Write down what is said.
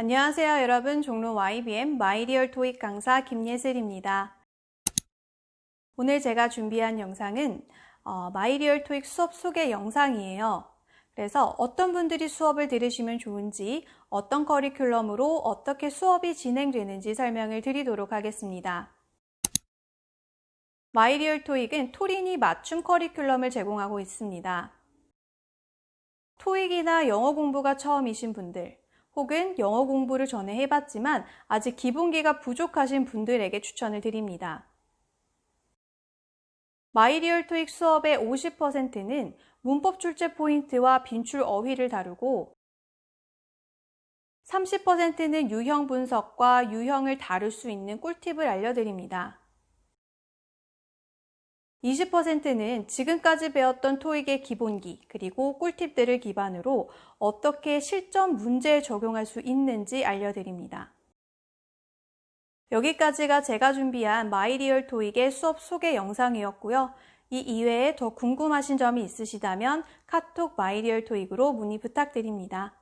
안녕하세요 여러분 종로 YBM 마이리얼 토익 강사 김예슬입니다. 오늘 제가 준비한 영상은 어, 마이리얼 토익 수업 소개 영상이에요. 그래서 어떤 분들이 수업을 들으시면 좋은지 어떤 커리큘럼으로 어떻게 수업이 진행되는지 설명을 드리도록 하겠습니다. 마이리얼 토익은 토린이 맞춤 커리큘럼을 제공하고 있습니다. 토익이나 영어 공부가 처음이신 분들, 혹은 영어 공부를 전에 해봤지만 아직 기본기가 부족하신 분들에게 추천을 드립니다. 마이리얼 토익 수업의 50%는 문법 출제 포인트와 빈출 어휘를 다루고 30%는 유형 분석과 유형을 다룰 수 있는 꿀팁을 알려드립니다. 20%는 지금까지 배웠던 토익의 기본기 그리고 꿀팁들을 기반으로 어떻게 실전 문제에 적용할 수 있는지 알려드립니다. 여기까지가 제가 준비한 마이리얼 토익의 수업 소개 영상이었고요. 이 이외에 더 궁금하신 점이 있으시다면 카톡 마이리얼 토익으로 문의 부탁드립니다.